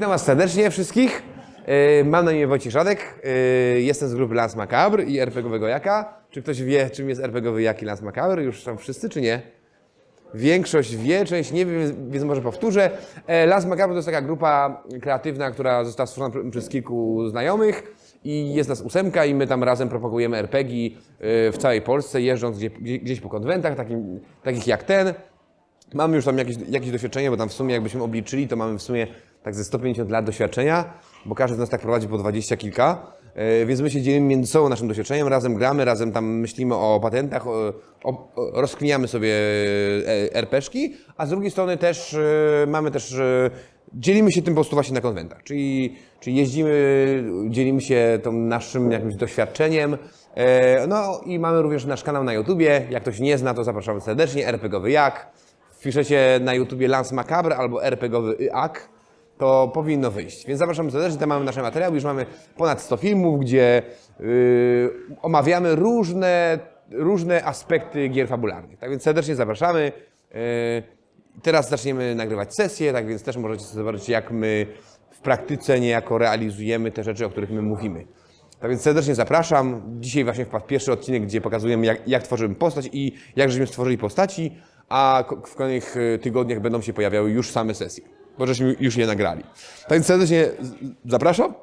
Witam Was serdecznie wszystkich. Yy, Mam na imię Wojciech Żadek. Yy, Jestem z grupy Lance Macabre i RPGowego Jaka. Czy ktoś wie, czym jest RPGowy Jak i Lance Macabre? Już tam wszyscy, czy nie? Większość wie, część nie wie, więc może powtórzę. E, Lance Macabre to jest taka grupa kreatywna, która została stworzona pr- przez kilku znajomych i jest nas ósemka i my tam razem propagujemy RPG w całej Polsce, jeżdżąc gdzie, gdzie- gdzieś po konwentach, takim, takich jak ten. Mamy już tam jakieś, jakieś doświadczenie, bo tam w sumie jakbyśmy obliczyli, to mamy w sumie tak ze 150 lat doświadczenia, bo każdy z nas tak prowadzi po 20 kilka. E, Więc my się dzielimy między sobą naszym doświadczeniem, razem gramy, razem tam myślimy o patentach, o, o, o, rozkminiamy sobie e, a z drugiej strony też e, mamy też, dzielimy się tym po prostu właśnie na konwentach, czyli, czyli jeździmy, dzielimy się tym naszym jakimś doświadczeniem, no i mamy również nasz kanał na YouTubie, jak ktoś nie zna, to zapraszamy serdecznie, RPGowy Jak. Wpiszecie na YouTubie Lance Macabre albo RPGowy YAK, to powinno wyjść. Więc zapraszam serdecznie, tam mamy nasze materiały, już mamy ponad 100 filmów, gdzie yy, omawiamy różne, różne aspekty gier fabularnych. Tak więc serdecznie zapraszamy. Yy, teraz zaczniemy nagrywać sesje, tak więc też możecie zobaczyć, jak my w praktyce niejako realizujemy te rzeczy, o których my mówimy. Tak więc serdecznie zapraszam. Dzisiaj właśnie wpadł pierwszy odcinek, gdzie pokazujemy, jak, jak tworzymy postać i jak żeśmy stworzyli postaci, a w kolejnych e, tygodniach będą się pojawiały już same sesje, bo żeśmy już je nagrali. Tak więc serdecznie zapraszam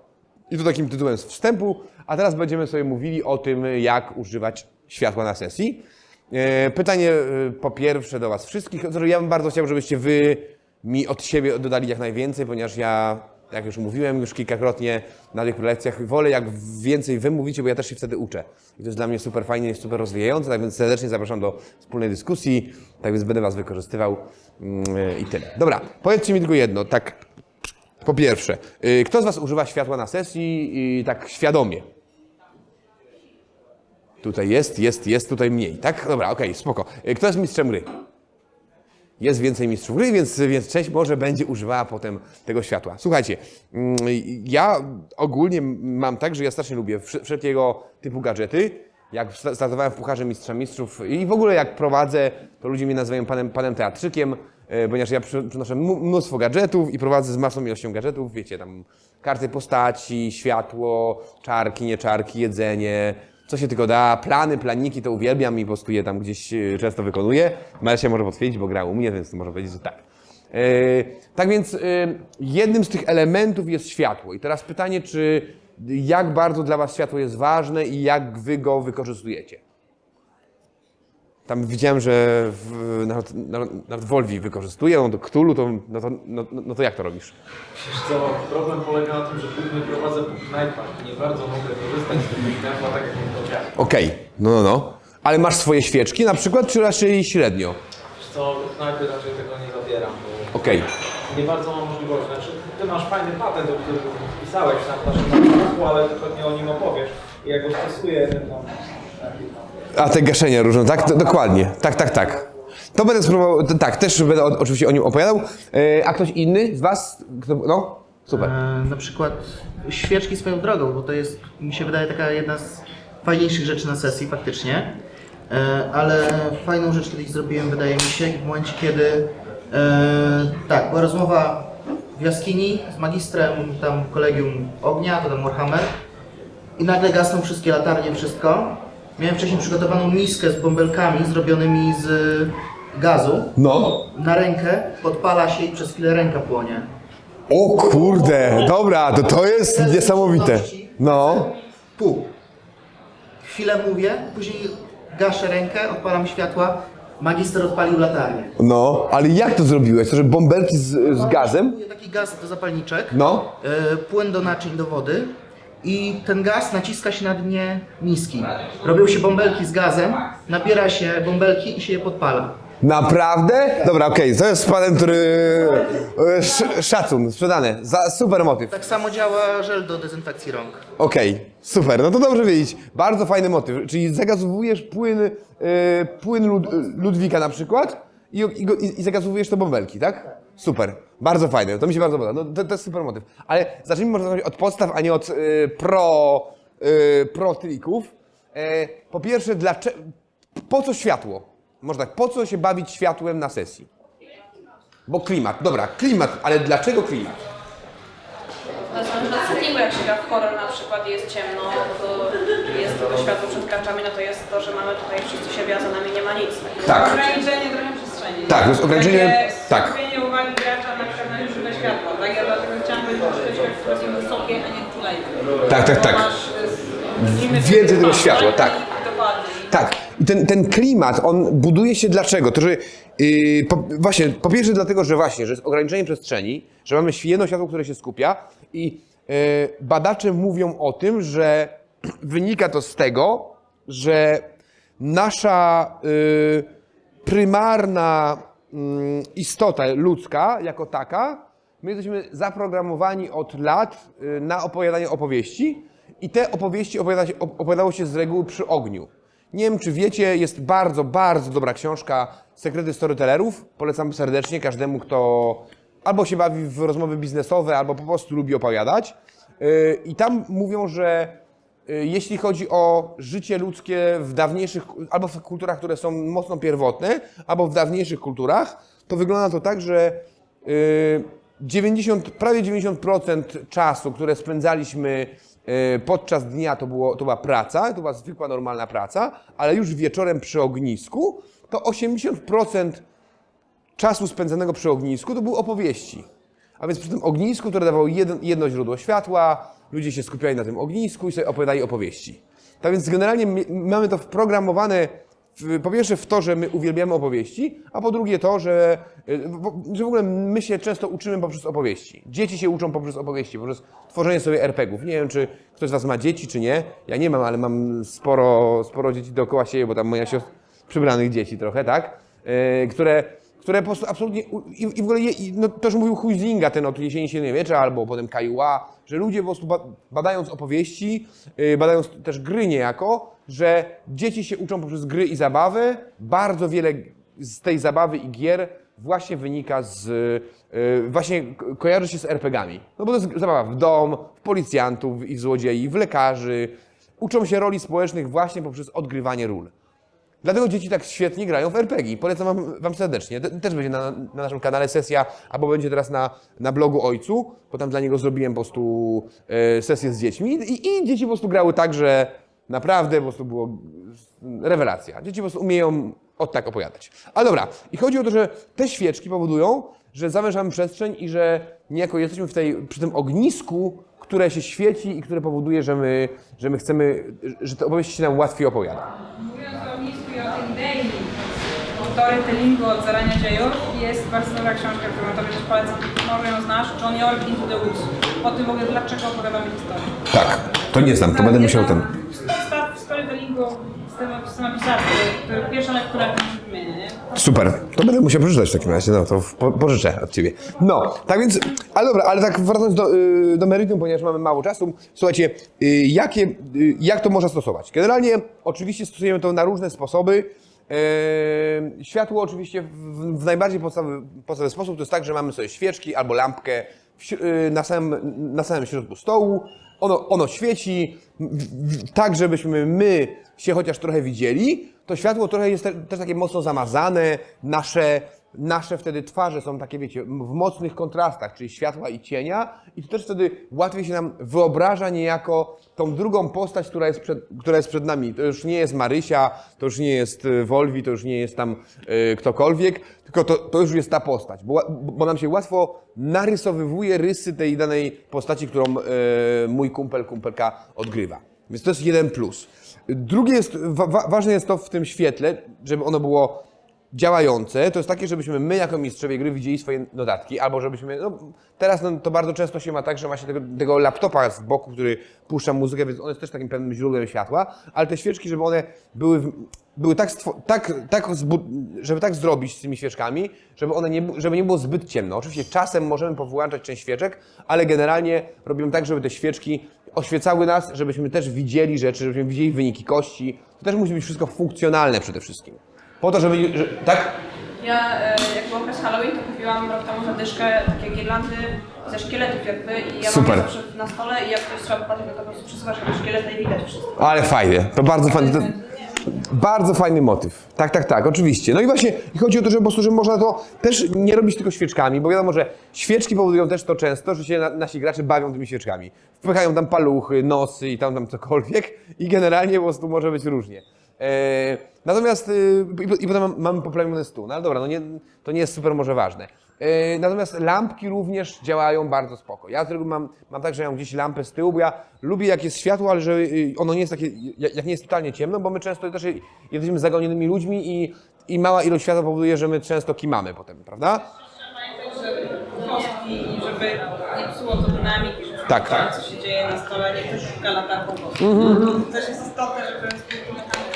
i to takim tytułem z wstępu, a teraz będziemy sobie mówili o tym, jak używać światła na sesji. E, Pytanie e, po pierwsze do Was wszystkich. Znaczy, Ja bym bardzo chciał, żebyście Wy mi od siebie dodali jak najwięcej, ponieważ ja, jak już mówiłem już kilkakrotnie na tych prelekcjach, wolę jak więcej Wy mówicie, bo ja też się wtedy uczę. I to jest dla mnie super fajnie, super rozwijające, tak więc serdecznie zapraszam do wspólnej dyskusji, tak więc będę Was wykorzystywał mm, i tyle. Dobra, powiedzcie mi tylko jedno, tak po pierwsze, y, kto z Was używa światła na sesji i tak świadomie? Tutaj jest, jest, jest tutaj mniej, tak? Dobra, okej, spoko. Y, Kto jest mistrzem gry? Jest więcej mistrzów gry, więc, więc część może będzie używała potem tego światła. Słuchajcie, mm, ja ogólnie mam tak, że ja strasznie lubię wsz- wszelkiego typu gadżety. Jak sta- startowałem w Pucharze Mistrza Mistrzów i w ogóle jak prowadzę, to ludzie mnie nazywają panem, panem teatrzykiem, e, ponieważ ja przy- przynoszę mnóstwo gadżetów i prowadzę z masą ilością gadżetów, wiecie, tam karty postaci, światło, czarki, nieczarki, jedzenie, co się tylko da, plany, planiki, to uwielbiam i po prostu je tam gdzieś e, często wykonuję. Marysia może potwierdzić, bo gra u mnie, więc może powiedzieć, że tak. E, tak więc e, jednym z tych elementów jest światło. I teraz pytanie, czy jak bardzo dla Was światło jest ważne i jak Wy go wykorzystujecie? Tam widziałem, że w, nawet, nawet, nawet Volvi wykorzystuje, do Cthulhu, to, no, to, no, no to jak to robisz? Wiesz co, problem polega na tym, że głównie prowadzę po knajpach i nie bardzo mogę korzystać z tego tempa tak jak bym to chciał. Okej, no no no. Ale masz swoje świeczki na przykład, czy raczej średnio? Wiesz co, knajpy raczej tego nie zabieram, bo Okej. nie bardzo mam możliwości. Znaczy, ty masz fajny patent, o którym pisałeś na naszym materiału, ale pewnie o nim opowiesz. I jak go stosuję, ten tam... taki tam- A te gaszenia różne, tak? Do, dokładnie. Tak, tak, tak. To będę spróbował, to, tak, też będę o, oczywiście o nim opowiadał. E, a ktoś inny z Was? Kto, no, super. E, na przykład świeczki swoją drogą, bo to jest, mi się wydaje, taka jedna z fajniejszych rzeczy na sesji faktycznie. E, ale fajną rzecz kiedyś zrobiłem, wydaje mi się, w momencie, kiedy e, tak, była rozmowa w jaskini z magistrem tam kolegium ognia, to tam Warhammer i nagle gasną wszystkie latarnie, wszystko. Miałem wcześniej przygotowaną miskę z bąbelkami zrobionymi z gazu. No. Na rękę podpala się i przez chwilę ręka płonie. O kurde, dobra, to to jest niesamowite. No. Pół. Chwilę mówię, później gaszę rękę, odpalam światła, magister odpalił latarnię. No, ale jak to zrobiłeś? To, że bąbelki z, z gazem? Kupuję taki gaz do zapalniczek, No. e, płyn do naczyń, do wody i ten gaz naciska się na dnie miski. Robią się bąbelki z gazem, nabiera się bąbelki i się je podpala. Naprawdę? Dobra, okej, to jest panem, który... e, sz- Szacun, sprzedane. Za super motyw. Tak samo działa żel do dezynfekcji rąk. Okej, super, no to dobrze wiedzieć. Bardzo fajny motyw. Czyli zagazowujesz płyn, e, płyn Lud, Ludwika na przykład i, i, go- i, i zagazowujesz to bąbelki, tak? Super, bardzo fajne, to mi się bardzo podoba. No, to, to jest super motyw. Ale zacznijmy może zacząć od podstaw, a nie od e, pro, e, pro trików. E, po pierwsze, dlaczego, po co światło? Może tak, po co się bawić światłem na sesji? Bo klimat, dobra, klimat, ale dlaczego klimat? bo jak się gra w horror na przykład jest ciemno, to jest tylko światło przed graczami, no to jest to, że mamy tutaj wszyscy siebie, a za nami nie ma nic. Tak. Ograniczenie trochę przestrzeni. Tak, to jest ograniczenie- Takie tak. Uwagi gracza na przykład na żywe światło. Tak? Ja dlatego chciałam powiedzieć, że jest wysokie, a nie tulejne. Tak, tak, tak. Widzimy Więcej tego światła, tak. Tak. I ten, ten klimat, on buduje się dlaczego? To, że yy, po, właśnie, po pierwsze dlatego, że właśnie, że jest ograniczenie przestrzeni, że mamy jedno światło, które się skupia i yy, badacze mówią o tym, że wynika to z tego, że nasza yy, prymarna istota ludzka jako taka, my jesteśmy zaprogramowani od lat y, na opowiadanie opowieści i te opowieści opowiadało się z reguły przy ogniu. Nie wiem, czy wiecie, jest bardzo, bardzo dobra książka Sekrety Storytellerów. Polecam serdecznie każdemu, kto albo się bawi w rozmowy biznesowe, albo po prostu lubi opowiadać. Y, I tam mówią, że jeśli chodzi o życie ludzkie w dawniejszych, albo w kulturach, które są mocno pierwotne, albo w dawniejszych kulturach, to wygląda to tak, że y, 90, prawie 90% czasu, które spędzaliśmy y, podczas dnia, to, było, to była praca, to była zwykła, normalna praca, ale już wieczorem przy ognisku, to 80% czasu spędzonego przy ognisku to były opowieści. A więc przy tym ognisku, które dawało jedno, jedno źródło światła, ludzie się skupiali na tym ognisku i sobie opowiadali opowieści. Tak więc generalnie mamy to wprogramowane po pierwsze w to, że my uwielbiamy opowieści, a po drugie to, że, y, że w ogóle my się często uczymy poprzez opowieści. Dzieci się uczą poprzez opowieści, poprzez tworzenie sobie RPGów. Nie wiem, czy ktoś z Was ma dzieci, czy nie. Ja nie mam, ale mam sporo, sporo dzieci dookoła siebie, bo tam moja siostra, przybranych dzieci trochę, tak? Yy, które które po prostu absolutnie, i, i w ogóle, je, i, no, już mówił Huizinga, ten od jesieni średniowiecza, albo potem Kaiła, że ludzie po prostu ba, badając opowieści, yy, badając też gry niejako, że dzieci się uczą poprzez gry i zabawy, bardzo wiele z tej zabawy i gier właśnie wynika z, yy, właśnie ko- kojarzy się z RPGami. No bo to jest zabawa w dom, w policjantów i złodziei, w lekarzy, uczą się roli społecznych właśnie poprzez odgrywanie ról. Dlatego dzieci tak świetnie grają w RPG. Polecam wam, wam serdecznie. Te- Też będzie na, na naszym kanale sesja, albo będzie teraz na, na blogu Ojcu, bo tam dla niego zrobiłem po prostu e, sesję z dziećmi i, i dzieci po prostu grały tak, że naprawdę po prostu było rewelacja. Dzieci po prostu umieją od tak opowiadać. Ale dobra, i chodzi o to, że te świeczki powodują, że zawężamy przestrzeń i że niejako jesteśmy w tej, przy tym ognisku, które się świeci i które powoduje, że my, że my chcemy, że te opowieści się nam łatwiej opowiada. Mówiąc o ognisku i o tej idei storytellingu od zarania dziejów, jest bardzo dobra książka, którą tobie też polecam, może ją znasz, John York Into the Woods. O tym w ogóle dlaczego opowiadamy historię. Tak, to nie znam, to będę musiał ten. Podstaw storytellingu pierwsza lektura nie? Super, to będę musiał przeczytać w takim razie, no to po, pożyczę od ciebie. No, tak więc, ale dobra, ale tak wracając do, y, do meritum, ponieważ mamy mało czasu, słuchajcie, y, jakie, y, jak to można stosować? Generalnie, oczywiście stosujemy to na różne sposoby. Światło oczywiście w, w najbardziej podstawowy, podstawowy sposób to jest tak, że mamy sobie świeczki albo lampkę w, na, samym, na samym środku stołu. Ono, ono świeci tak, żebyśmy my się chociaż trochę widzieli. To światło trochę jest te, też takie mocno zamazane. Nasze, nasze wtedy twarze są takie, wiecie, w mocnych kontrastach, czyli światła i cienia. I to też wtedy łatwiej się nam wyobraża niejako tą drugą postać, która jest przed, która jest przed nami. To już nie jest Marysia, to już nie jest y, Wolwi, to już nie jest tam y, ktokolwiek, tylko to, to już jest ta postać, bo, bo nam się łatwo narysowywuje rysy tej danej postaci, którą y, mój kumpel, kumpelka odgrywa. Więc to jest jeden plus. Drugie jest, wa, ważne jest to w tym świetle, żeby ono było działające, to jest takie, żebyśmy my jako mistrzowie gry widzieli swoje notatki, albo żebyśmy, no teraz no, to bardzo często się ma tak, że ma się tego, tego laptopa z boku, który puszcza muzykę, więc on jest też takim pewnym źródłem światła, ale te świeczki, żeby one były, były tak, tak, tak żeby tak zrobić z tymi świeczkami, żeby one nie, żeby nie było zbyt ciemno. Oczywiście czasem możemy powłączać część świeczek, ale generalnie robimy tak, żeby te świeczki oświecały nas, żebyśmy też widzieli rzeczy, żebyśmy widzieli wyniki kości. To też musi być wszystko funkcjonalne przede wszystkim. Po to, żeby, że, tak? Ja, e, jak był okres Halloween, to kupiłam rok temu za dyszkę takie girlandy ze szkieletów jakby i ja Super. mam je zawsze na stole i jak ktoś trzeba popatrzeć, to po prostu przesuwasz jakieś szkielety i widać wszystko. Ale fajnie, to bardzo fajnie. To, Bardzo fajny motyw. Tak, tak, tak, oczywiście. No i właśnie i chodzi o to, że po prostu, że można to też nie robić tylko świeczkami, bo wiadomo, że świeczki powodują też to często, że się na, nasi gracze bawią tymi świeczkami. Wpychają tam paluchy, nosy i tam, tam cokolwiek i generalnie po prostu może być różnie. E, natomiast, y, i, i potem mam- mamy poplamiony stół. No ale dobra, no nie, to nie jest super może ważne. E, natomiast lampki również działają bardzo spoko. Ja z reguły mam, mam tak, że ja mam gdzieś lampę z tyłu, bo ja lubię jak jest światło, ale że y, ono nie jest takie, jak nie jest totalnie ciemno, bo my często też jesteśmy zagonionymi ludźmi i, i mała ilość światła powoduje, że my często kimamy potem, prawda? kostki i żeby nie psuło to dynamiki, żeby Tak. tak. co się dzieje na stole, nie ktoś szuka latarką kostki. To też jest istotne, żeby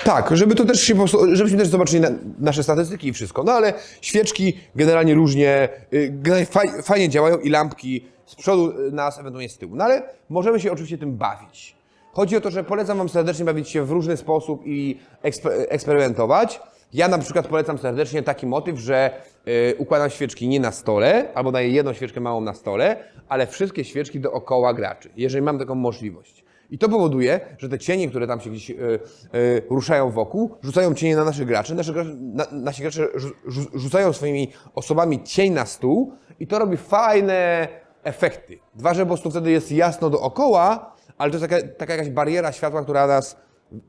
Tak, żeby to też się po prostu, żebyśmy też zobaczyli na, nasze statystyki i wszystko. No ale świeczki generalnie różnie, y, faj, fajnie działają i lampki z przodu y, nas, ewentualnie z tyłu. No ale możemy się oczywiście tym bawić. Chodzi o to, że polecam Wam serdecznie bawić się w różny sposób i ekspe, eksperymentować. Ja na przykład polecam serdecznie taki motyw, że y, układam świeczki nie na stole, albo daję jedną świeczkę małą na stole, ale wszystkie świeczki dookoła graczy, jeżeli mam taką możliwość. I to powoduje, że te cienie, które tam się gdzieś y, y, ruszają wokół, rzucają cienie na naszych graczy. Nasze gracze, na, nasi gracze rzu- rzu- rzucają swoimi osobami cień na stół i to robi fajne efekty. Dwa, że po prostu wtedy jest jasno dookoła, ale to jest taka, taka jakaś bariera światła, która nas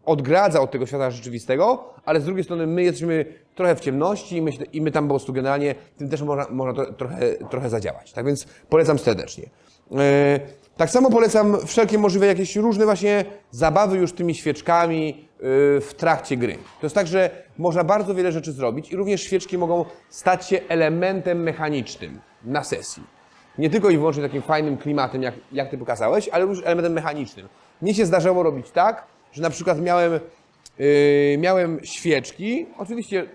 odgradza od tego świata rzeczywistego, ale z drugiej strony my jesteśmy trochę w ciemności i my, i my tam po prostu generalnie tym też można, można trochę, trochę zadziałać. Tak więc polecam serdecznie. E, tak samo polecam wszelkie możliwe jakieś różne właśnie zabawy już tymi świeczkami e, w trakcie gry. To jest tak, że można bardzo wiele rzeczy zrobić i również świeczki mogą stać się elementem mechanicznym na sesji. Nie tylko i wyłącznie takim fajnym klimatem, jak, jak ty pokazałeś, ale również elementem mechanicznym. Mnie się zdarzało robić tak, że na przykład miałem, yy, miałem świeczki. Oczywiście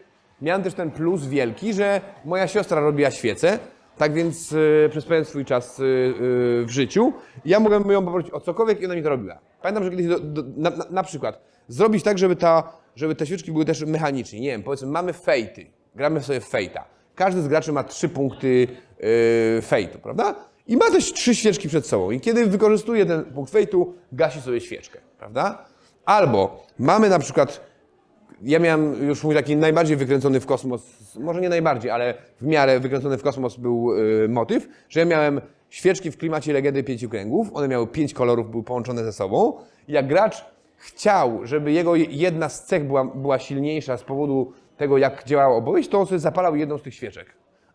miałem też ten plus wielki, że moja siostra robiła świece, tak więc yy, przez pewien swój czas yy, yy, w życiu ja mogłem ją poprosić o cokolwiek i ona mi to robiła. Pamiętam, że kiedyś do, do, na, na, na przykład zrobić tak, żeby, ta, żeby te świeczki były też mechanicznie. Nie wiem, powiedzmy mamy fejty, gramy sobie fejta. Każdy z graczy ma trzy punkty yy, fejtu, prawda? I ma też trzy świeczki przed sobą. I kiedy wykorzystuje ten punkt fejtu, gasi sobie świeczkę, prawda? Albo mamy na przykład, ja miałem już mój taki najbardziej wykręcony w kosmos, może nie najbardziej, ale w miarę wykręcony w kosmos był yy, motyw, że ja miałem świeczki w klimacie legendy pięciu kręgów, one miały pięć kolorów, były połączone ze sobą. Jak gracz chciał, żeby jego jedna z cech była, była silniejsza z powodu tego, jak działała opowieść, to on sobie zapalał jedną z tych świeczek.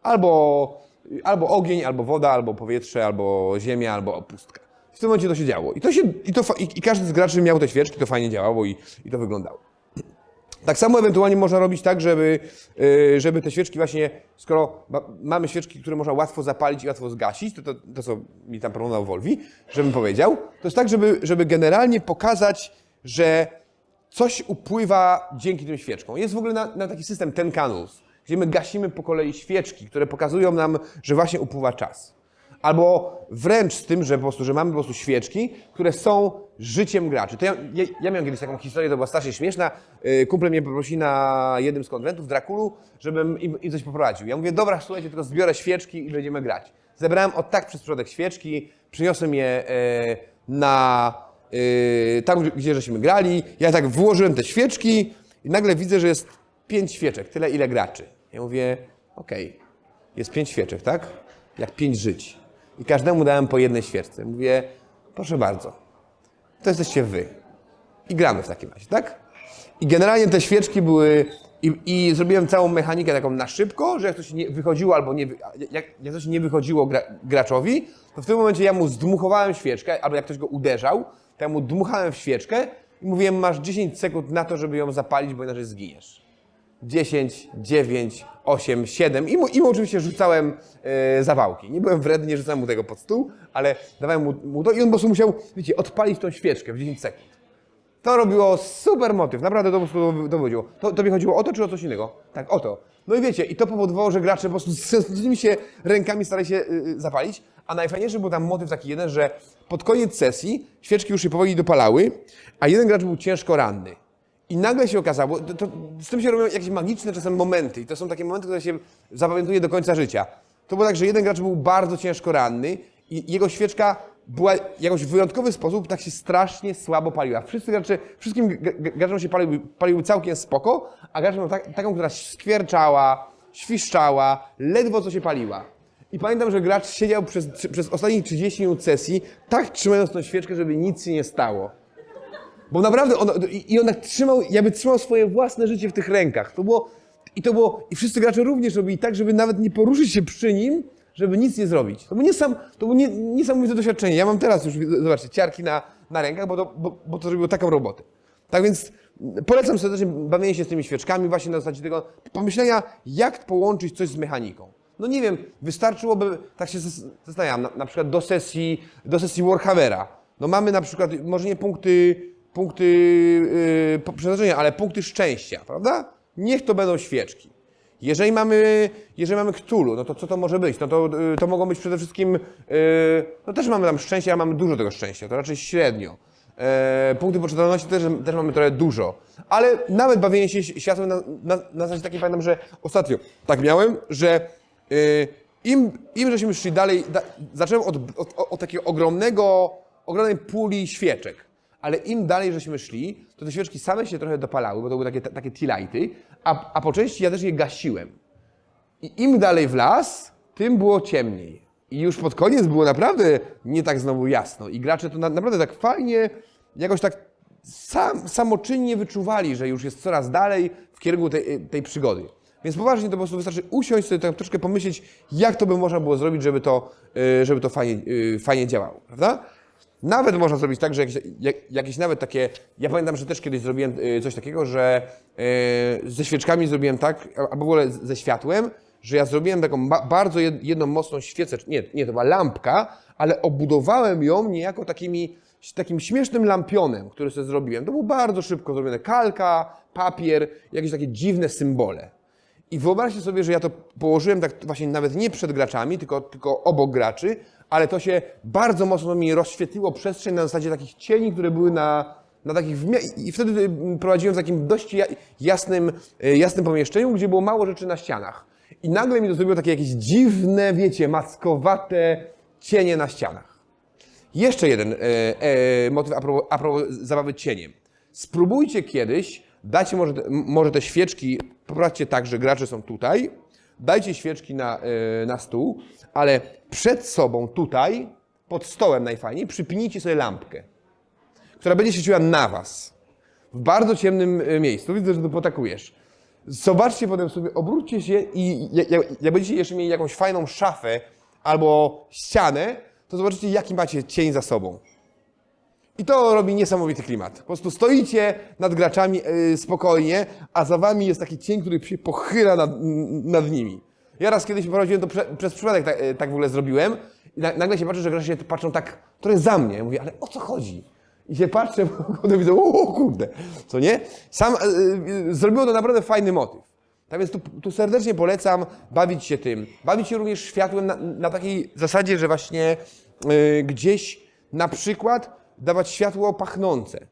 Albo, albo ogień, albo woda, albo powietrze, albo ziemia, albo pustka. W tym momencie to się działo. I, to się, i, to, i, i każdy z graczy miał te świeczki, to fajnie działało i, i to wyglądało. Tak samo ewentualnie można robić tak, żeby, yy, żeby te świeczki właśnie, skoro ma, mamy świeczki, które można łatwo zapalić i łatwo zgasić, to, to, to co mi tam proponował Wolwi, żebym powiedział, to jest tak, żeby, żeby generalnie pokazać, że coś upływa dzięki tym świeczkom. Jest w ogóle na, na taki system ten candles, gdzie my gasimy po kolei świeczki, które pokazują nam, że właśnie upływa czas. Albo wręcz z tym, że po prostu, że mamy po prostu świeczki, które są życiem graczy. To ja, ja, ja miałem kiedyś taką historię, to była strasznie śmieszna. Yy, Kumple mnie poprosili na jednym z konwentów Drakulu, żebym im, im coś poprowadził. Ja mówię, dobra, słuchajcie, tylko zbiorę świeczki i będziemy grać. Zebrałem od tak przez przodek świeczki, przyniosłem je e, na e, tam, gdzie żeśmy grali. Ja tak włożyłem te świeczki i nagle widzę, że jest pięć świeczek, tyle ile graczy. Ja mówię, okej, jest pięć świeczek, tak? Jak pięć żyć. I każdemu dałem po jednej świeczce. Mówię, proszę bardzo, to jesteście wy. I gramy w takim razie, tak? I generalnie te świeczki były. I, I zrobiłem całą mechanikę taką na szybko, że jak coś nie wychodziło albo nie, jak, jak coś nie wychodziło gra, graczowi, to w tym momencie ja mu zdmuchowałem świeczkę, albo jak ktoś go uderzał, to ja mu dmuchałem w świeczkę i mówiłem, masz 10 sekund na to, żeby ją zapalić, bo inaczej zginiesz. 10, 9, 8, 7 i mu, i mu oczywiście rzucałem e, zawałki. Nie byłem wredny, nie rzucałem mu tego pod stół, ale dawałem mu, mu to i on po prostu musiał, wiecie, odpalić tą świeczkę w 10 sekund. To robiło super motyw, naprawdę to po prostu dowodziło. To, tobie chodziło o to, czy o coś innego? Tak, o to. No i wiecie, i to powodowało, że gracze po prostu z, tymi się rękami starali się y, y, zapalić, a najfajniejszy był tam motyw taki jeden, że pod koniec sesji świeczki już się powoli dopalały, a jeden gracz był ciężko ranny. I nagle się okazało, to, to, z tym się robią jakieś magiczne czasem momenty i to są takie momenty, które się zapamiętuje do końca życia. To było tak, że jeden gracz był bardzo ciężko ranny i jego świeczka była jakoś w wyjątkowy sposób tak się strasznie słabo paliła. Wszyscy gracze, wszystkim graczom się paliły, paliły całkiem spoko, a gracze miał tak, taką, która skwierczała, świszczała, ledwo co się paliła. I pamiętam, że gracz siedział przez, przez ostatnich 30 minut sesji, tak trzymając tą świeczkę, żeby nic się nie stało. Bo naprawdę on, i on tak trzymał, jakby trzymał swoje własne życie w tych rękach. To było, i to było, i wszyscy gracze również robili tak, żeby nawet nie poruszyć się przy nim, żeby nic nie zrobić. To było, niesam, to było nie, niesamowite doświadczenie. Ja mam teraz już, zobaczcie, ciarki na, na rękach, bo to, bo, bo to zrobiło taką robotę. Tak więc polecam serdecznie bawienie się z tymi świeczkami właśnie na zasadzie tego pomyślenia, jak połączyć coś z mechaniką. No nie wiem, wystarczyłoby, tak się zas- zastanawiam, na, na przykład do sesji, do sesji Warhammera. No mamy na przykład, może nie punkty, punkty yy, przeznaczenia, ale punkty szczęścia, prawda? Niech to będą świeczki. Jeżeli mamy, jeżeli mamy Cthulhu, no to co to może być? No to, yy, to mogą być przede wszystkim, yy, no też mamy tam szczęście, ale mamy dużo tego szczęścia, to raczej średnio. E, punkty poczytalności też, też mamy trochę dużo. Ale nawet bawienie się światłem na, na, na zasadzie takiej pamiętam, że ostatnio tak miałem, że y, im, im żeśmy szli dalej, da, zacząłem od, od, od takiego ogromnego, ogromnej puli świeczek. Ale im dalej żeśmy szli, to te świeczki same się trochę dopalały, bo to były takie, takie tea-lighty, a, a po części ja też je gasiłem. I im dalej w las, tym było ciemniej. I już pod koniec było naprawdę nie tak znowu jasno. I gracze to na, naprawdę tak fajnie, jakoś tak sam, samoczynnie wyczuwali, że już jest coraz dalej w kierunku tej, tej przygody. Więc poważnie to po prostu wystarczy usiąść sobie tak troszkę pomyśleć, jak to by można było zrobić, żeby to, y, żeby to fajnie, y, fajnie działało, prawda? Nawet można zrobić tak, że jakieś, jak, jakieś nawet takie. Ja pamiętam, że też kiedyś zrobiłem y, coś takiego, że y, ze świeczkami zrobiłem tak, albo w ogóle ze światłem, że ja zrobiłem taką ba bardzo jed- jedną mocną świecę. Nie, nie, to była lampka, ale obudowałem ją niejako takimi, takim śmiesznym lampionem, który sobie zrobiłem. To było bardzo szybko zrobione. Kalka, papier, jakieś takie dziwne symbole. I wyobraźcie sobie, że ja to położyłem tak właśnie nawet nie przed graczami, tylko, tylko obok graczy, ale to się bardzo mocno mi rozświetliło przestrzeń na zasadzie takich cieni, które były na, na takich... I wtedy y, prowadziłem w takim dość ja- jasnym, y, jasnym pomieszczeniu, gdzie było mało rzeczy na ścianach. I nagle mi to zrobiło takie jakieś dziwne, wiecie, mackowate cienie na ścianach. Jeszcze jeden e, e, motyw a propos, a propos zabawy cieniem. Spróbujcie kiedyś, dajcie może, może te świeczki, popatrzcie tak, że gracze są tutaj, dajcie świeczki na, e, na stół, ale przed sobą tutaj, pod stołem najfajniej, przypnijcie sobie lampkę, która będzie świeciła na was. W bardzo ciemnym e, miejscu. Widzę, że tu potakujesz. Zobaczcie potem sobie, obróćcie się i jak będziecie jeszcze mieli jakąś fajną szafę albo ścianę, to zobaczycie, jaki macie cień za sobą. I to robi niesamowity klimat. Po prostu stoicie nad graczami yy, spokojnie, a za wami jest taki cień, który się pochyla nad, nad nimi. Ja raz kiedyś prowadziłem to prze, przez przypadek, tak, yy, tak w ogóle zrobiłem. I na, nagle się patrzę, że gracze się patrzą tak trochę za mnie. Ja mówię, ale o co chodzi? I się patrzę, potem widzę, o kurde, co nie? Sam yy, yy, zrobiło to naprawdę fajny motyw. Tak więc tu, tu serdecznie polecam bawić się tym. Bawić się również światłem na, na takiej zasadzie, że właśnie gdzieś na przykład dawać światło pachnące.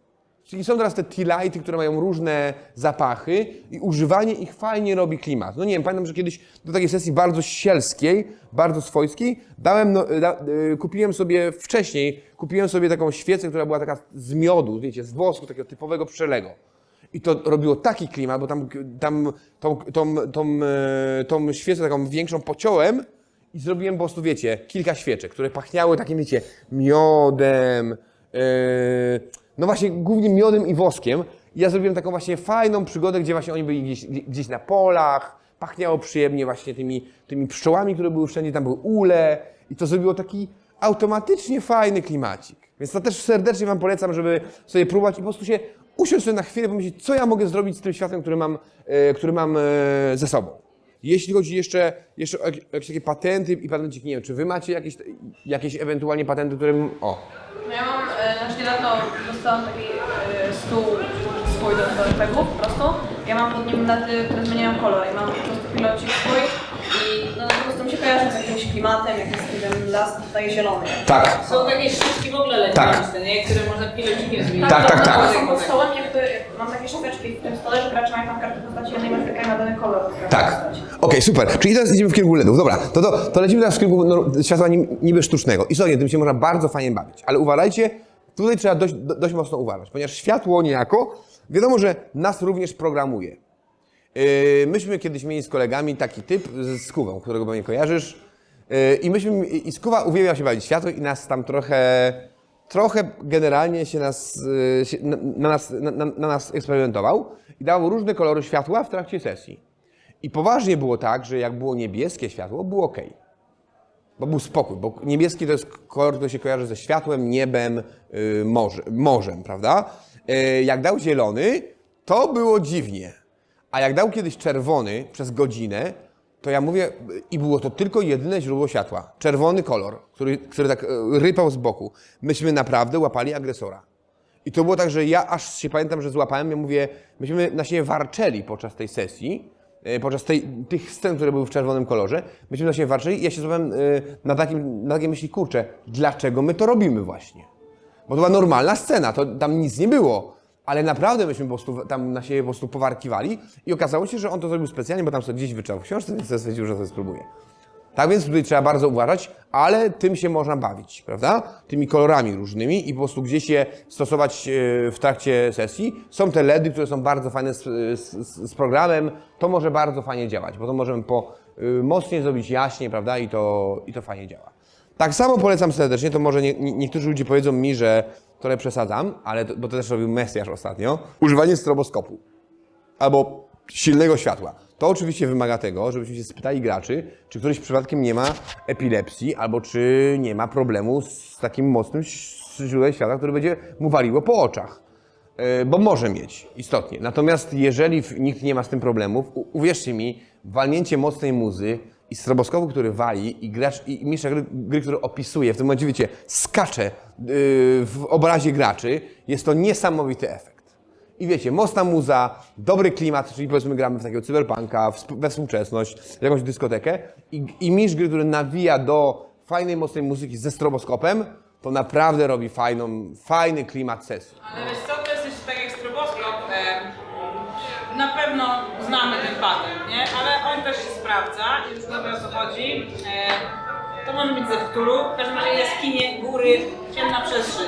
Czyli są teraz te tea które mają różne zapachy i używanie ich fajnie robi klimat. No nie wiem, pamiętam, że kiedyś do takiej sesji bardzo sielskiej, bardzo swojskiej, dałem, no, da, y, kupiłem sobie wcześniej, kupiłem sobie taką świecę, która była taka z miodu, wiecie, z wosku, takiego typowego pszczelego. I to robiło taki klimat, bo tam, tam tą, tą, tą, e, tą świecę taką większą pociąłem i zrobiłem po prostu, wiecie, kilka świeczek, które pachniały takim, wiecie, miodem, e, no właśnie głównie miodem i woskiem. I ja zrobiłem taką właśnie fajną przygodę, gdzie właśnie oni byli gdzieś, gdzieś na polach, pachniało przyjemnie właśnie tymi, tymi pszczołami, które były wszędzie, tam były ule i to zrobiło taki automatycznie fajny klimacik. Więc to też serdecznie Wam polecam, żeby sobie próbować i po prostu się usiąść sobie na chwilę, pomyśleć, co ja mogę zrobić z tym światem, który mam, e, który mam e, ze sobą. Jeśli chodzi jeszcze, jeszcze o jak- jakieś takie patenty i patenciki, nie wiem, czy Wy macie jakieś, jakieś ewentualnie patenty, które... O, ja mam, e, znaczy niedawno dostałam taki e, stół swój do, do RPGów po prostu. Ja mam pod nim daty, które zmieniają kolor i mam po prostu pilocik swój no po prostu mi się kojarzy z jakimś klimatem, jak jest nie wiem, las tutaj zielony. Tak. Są takie ścieżki w ogóle letnie, nie? które można pilocikiem zmienić. Tak, tak, tak. Są pod stołem jakby, mam takie szafeczki w tym stole, że gracze mają tam karty postaci jednej mają na dany kolor. Tak. Okej, super. Czyli teraz idziemy w kierunku LEDów. Dobra, to, to, to lecimy teraz w kierunku no, światła ni- niby sztucznego. I sobie tym się można bardzo fajnie bawić. Ale uważajcie, tutaj trzeba dość, do, dość mocno uważać, ponieważ światło niejako, wiadomo, że nas również programuje. Yy, myśmy kiedyś mieli z kolegami taki typ z Skówą, którego pewnie kojarzysz. Yy, I myśmy, i Skuwa uwielbiał się bawić światło i nas tam trochę, trochę generalnie się nas, yy, się, na, na, nas, na, na, na nas eksperymentował i dawał różne kolory światła w trakcie sesji. I poważnie było tak, że jak było niebieskie światło, było ok. Bo był spokój, bo niebieski to jest kolor, który się kojarzy ze światłem, niebem, morze, morzem, prawda? Jak dał zielony, to było dziwnie. A jak dał kiedyś czerwony przez godzinę, to ja mówię, i było to tylko jedyne źródło światła. Czerwony kolor, który, który tak e, rypał z boku. Myśmy naprawdę łapali agresora. I to było tak, że ja aż się pamiętam, że złapałem, ja mówię, myśmy na siebie warczeli podczas tej sesji, e, podczas tej, tych scen, które były w czerwonym kolorze, myśmy na siebie warczeli i ja się złapałem e, na, takim, na takiej myśli, kurczę, dlaczego my to robimy właśnie? Bo to była normalna scena, to tam nic nie było. Ale naprawdę myśmy po prostu tam na siebie po prostu powarkiwali i okazało się, że on to zrobił specjalnie, bo tam sobie gdzieś wyczał w książce, więc sobie stwierdził, że to spróbuje. Tak więc tutaj trzeba bardzo uważać, ale tym się można bawić, prawda? Tymi kolorami różnymi i po prostu gdzieś je stosować e, w trakcie sesji. Są te LEDy, które są bardzo fajne z, z, z programem. To może bardzo fajnie działać, bo to możemy po, y, mocniej zrobić jaśnie, prawda? I to, I to fajnie działa. Tak samo polecam serdecznie, to może nie, nie, niektórzy ludzie powiedzą mi, że trochę przesadzam, ale to, bo to też robił Mesjasz ostatnio. Używanie stroboskopu albo silnego światła. To oczywiście wymaga tego, żebyśmy się spytali graczy, czy ktoś przypadkiem nie ma epilepsji, albo czy nie ma problemu z takim mocnym źródłem światła, które będzie mu waliło po oczach. E, Bo może mieć, istotnie. Natomiast jeżeli nikt nie ma z tym problemów, uwierzcie mi, walnięcie mocnej muzy i stroboskopu, który wali i gracz, i mistrza gry, gry, który opisuje, w tym momencie wiecie, skacze yy, w obrazie graczy, jest to niesamowity efekt. I wiecie, mocna muza, dobry klimat, czyli powiedzmy gramy w takiego cyberpunka, we współczesność, w jakąś dyskotekę i, i mistrz gry, który nawija do fajnej, mocnej muzyki ze stroboskopem, to naprawdę robi fajną, fajny klimat sesji. Ale wiesz co, na pewno znamy ten patent, nie? Ale on też się sprawdza i już wiemy o co chodzi. E, to może być ze wtóru, w każdym razie jaskinie, góry, ciemna przestrzeń.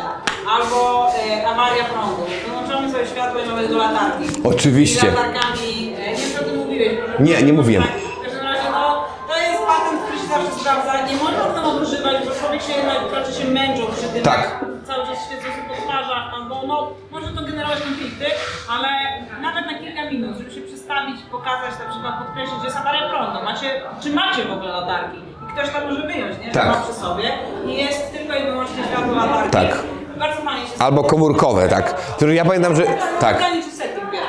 Albo e, awaria prądu. Wyłączamy sobie światło i mamy do latarki. Oczywiście. I latarkami, e, nie wiem czy o tym mówiłeś. Nie, nie mówiłem. Tak, w każdym razie no, to jest patent, który się zawsze sprawdza. Nie można tego nadużywać, bo człowiek się jednak raczej się męczą przy tym. Tak. jak Cały czas świecą się po twarzach, albo no, może to generować konflikty, ale nawet na kilka minut, żeby się przestawić, pokazać, na przykład podkreślić, że jest awaria prądu. Macie, czy macie w ogóle latarki? I ktoś tam może wyjąć, nie? Że Tak. ma przy sobie i jest tylko i wyłącznie światło latarki. Tak. Bardzo fajnie się Albo komórkowe, tak. Które ja pamiętam, że... Tak.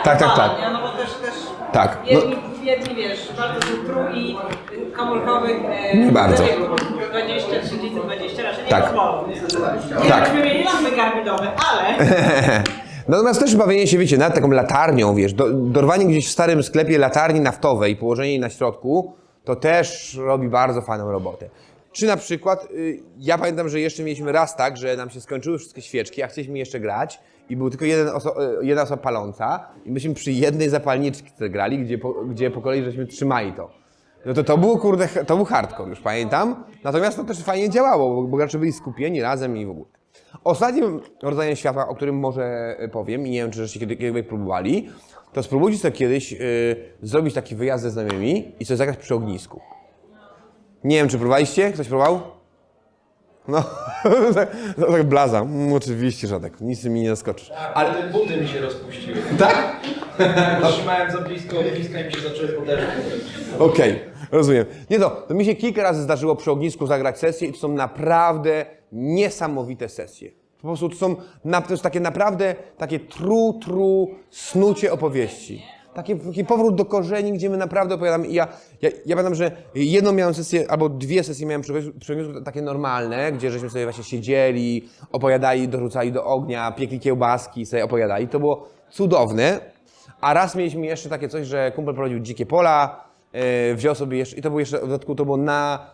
Tak, tak, tak. Nie? No bo też, też Tak. No, jedni, jedni wiesz, bardzo tru i komórkowych e, Nie bardzo. 20, 30, 20 raczej nie Tak. pozwolą. Nie? Tak. Tak. Myśmy mieli lampy garbidowe, ale Natomiast też bawienie się, wiecie, nad taką latarnią, wiesz, do, dorwanie gdzieś w starym sklepie latarni naftowej i położenie jej na środku, to też robi bardzo fajną robotę. Czy na przykład, y, ja pamiętam, że jeszcze mieliśmy raz tak, że nam się skończyły wszystkie świeczki, a chcieliśmy jeszcze grać i był tylko jeden oso- y, jedna osoba paląca i myśmy przy jednej zapalniczce grali, gdzie po, gdzie po kolei żeśmy trzymali to. No to to było, kurde, to był hardcore, już pamiętam. Natomiast to też fajnie działało, bo gracze byli skupieni razem i w ogóle. Ostatnim rodzajem światła, o którym może powiem i nie wiem, czy żeście kiedy- kiedykolwiek próbowali, to spróbujcie sobie kiedyś y, zrobić taki wyjazd ze znajomymi i sobie zagrać przy ognisku. Nie wiem, czy próbowaliście? Ktoś próbował? No, no tak blaza. Mm, oczywiście, Żadek. Nic mi nie zaskoczysz. Ale te buty mi się rozpuściły. Tak? Trzymałem za blisko ogniska i mi się zaczęły poderwać. Okej, rozumiem. Nie to, to mi się kilka razy zdarzyło przy ognisku zagrać sesje i to są naprawdę niesamowite sesje. Po prostu to są, to jest takie naprawdę takie tru, tru, snucie opowieści. Taki, taki powrót do korzeni, gdzie my naprawdę opowiadamy. I ja, ja, ja pamiętam, że jedną miałem sesję, albo dwie sesje miałem przy, ognisku takie normalne, gdzie żeśmy sobie właśnie siedzieli, opowiadali, dorzucali do ognia, piekli kiełbaski, sobie opowiadali. To było cudowne. A raz mieliśmy jeszcze takie coś, że kumpel prowadził dzikie pola wziął sobie jeszcze, i to było jeszcze, w dodatku to było na,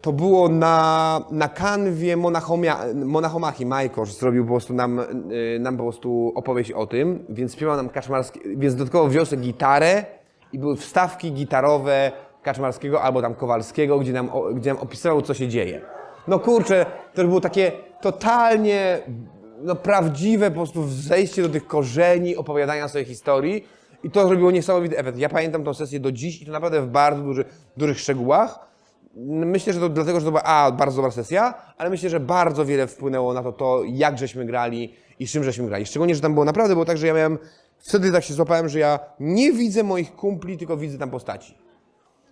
to było na, na kanwie Monachomia, Monachomachi. Majkosz zrobił po prostu nam, y, nam po prostu opowieść o tym, więc śpiewał nam Kaczmarski, więc dodatkowo wziął sobie gitarę i były wstawki gitarowe Kaczmarskiego albo tam Kowalskiego, gdzie nam, gdzie nam opisywał, co się dzieje. No kurczę, to było takie totalnie no, prawdziwe po prostu zejście do tych korzeni, opowiadania swojej historii i to zrobiło niesamowity efekt. Ja pamiętam tą sesję do dziś i to naprawdę w bardzo duży, dużych szczegółach. Myślę, że to dlatego, że to była a, bardzo dobra sesja, ale myślę, że bardzo wiele wpłynęło na to, to jak żeśmy grali i z czym żeśmy grali. Szczególnie, że tam było naprawdę było tak, że ja miałem, wtedy tak się złapałem, że ja nie widzę moich kumpli, tylko widzę tam postaci.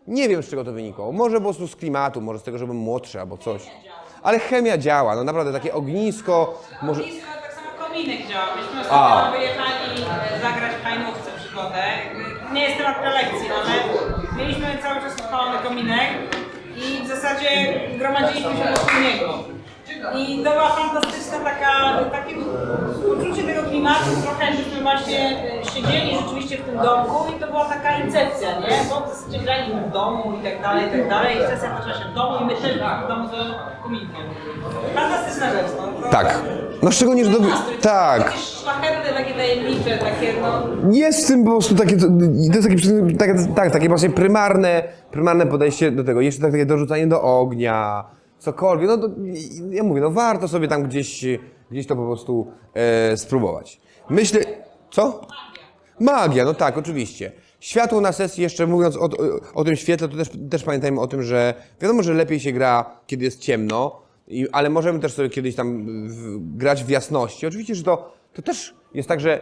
Nie wiem, z czego to wynikało. Może po prostu z klimatu, może z tego, że byłem młodszy albo coś. Ale chemia działa, no naprawdę, takie ognisko, może... Blisko tak samo kominek działa. Myśmy A. ostatnio wyjechali e, zagrać w Jakby Nie jest temat prelekcji, ale mieliśmy cały czas odpalony kominek i w zasadzie gromadziliśmy się wokół niego. I to była fantastyczna taka, takie poczucie tego klimatu, trochę żeśmy właśnie siedzieli rzeczywiście w tym domku i to była taka incepcja, nie? Bo w zasadzie graliśmy w domu i tak dalej, i tak dalej. I sesja zaczęła się w domu i my też byliśmy w domu z kominkiem. Fantastyczna rzecz, no. To- Tak. No szczególnie, że... Do... Tak. Jakieś szlachetne, takie tajemnicze, takie no... Jest w tym po prostu takie, to jest takie, tak, tak, takie właśnie prymarne, prymarne podejście do tego. Jeszcze tak, takie dorzucanie do ognia, cokolwiek. No to, ja mówię, no warto sobie tam gdzieś, gdzieś to po prostu e, spróbować. Myślę, co? Magia, no tak, oczywiście. Światło na sesji, jeszcze mówiąc o, o tym świetle, to też, też pamiętajmy o tym, że wiadomo, że lepiej się gra, kiedy jest ciemno, i, ale możemy też sobie kiedyś tam w, grać w jasności. Oczywiście, że to, to też jest tak, że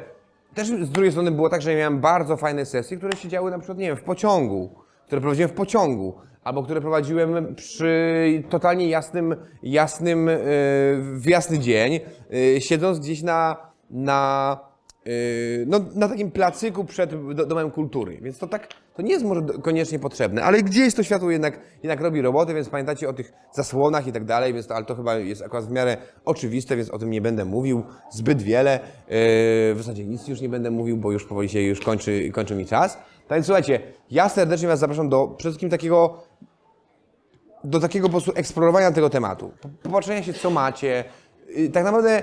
też z drugiej strony było tak, że miałem bardzo fajne sesje, które się działy na przykład, nie wiem, w pociągu, które prowadziłem w pociągu, albo które prowadziłem przy totalnie jasnym, jasnym, yy, w jasny dzień, yy, siedząc gdzieś na, na, no, na takim placyku przed do- Domem Kultury. Więc to tak, to nie jest może koniecznie potrzebne, ale gdzieś to światło jednak, jednak robi robotę, więc pamiętacie o tych zasłonach i tak dalej, więc to, ale to chyba jest akurat w miarę oczywiste, więc o tym nie będę mówił zbyt wiele. Yy, w zasadzie nic już nie będę mówił, bo już powoli się już kończy, kończy mi czas. Tak więc słuchajcie, ja serdecznie Was zapraszam do przede wszystkim takiego do takiego po prostu eksplorowania tego tematu. Po- Popatrzenia się, co macie. Yy, Tak naprawdę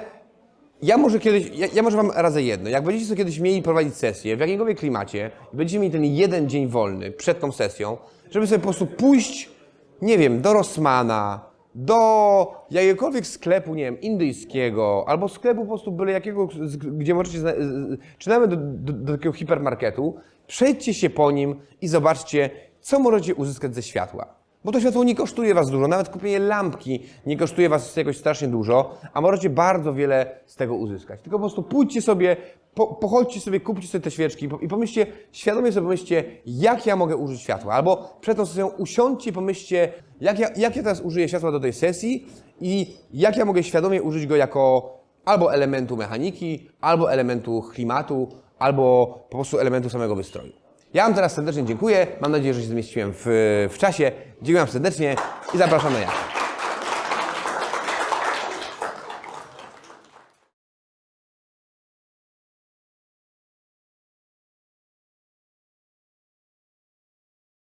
ja może kiedyś, ja, ja może wam radzę jedno. Jak będziecie sobie kiedyś mieli prowadzić sesję w jakimkolwiek klimacie i będziecie mieli ten jeden dzień wolny przed tą sesją, żeby sobie po prostu pójść, nie wiem, do Rossmana, do jakiegokolwiek sklepu, nie wiem, indyjskiego, albo sklepu po prostu byle jakiego, gdzie możecie, czy nawet do, do, do takiego hipermarketu, przejdźcie się po nim i zobaczcie, co możecie uzyskać ze światła. Bo to światło nie kosztuje Was dużo, nawet kupienie lampki nie kosztuje Was jakoś strasznie dużo, a możecie bardzo wiele z tego uzyskać. Tylko po prostu pójdźcie sobie, po, pochodźcie sobie, kupcie sobie te świeczki i po- i pomyślcie, świadomie sobie pomyślcie, jak ja mogę użyć światła. Albo przed tą sesją usiądźcie i pomyślcie, jak ja, jak ja teraz użyję światła do tej sesji i jak ja mogę świadomie użyć go jako albo elementu mechaniki, albo elementu klimatu, albo po prostu elementu samego wystroju. Ja Wam teraz serdecznie dziękuję. Mam nadzieję, że się zmieściłem w, w czasie. Dziękuję Wam serdecznie i zapraszam na jachę.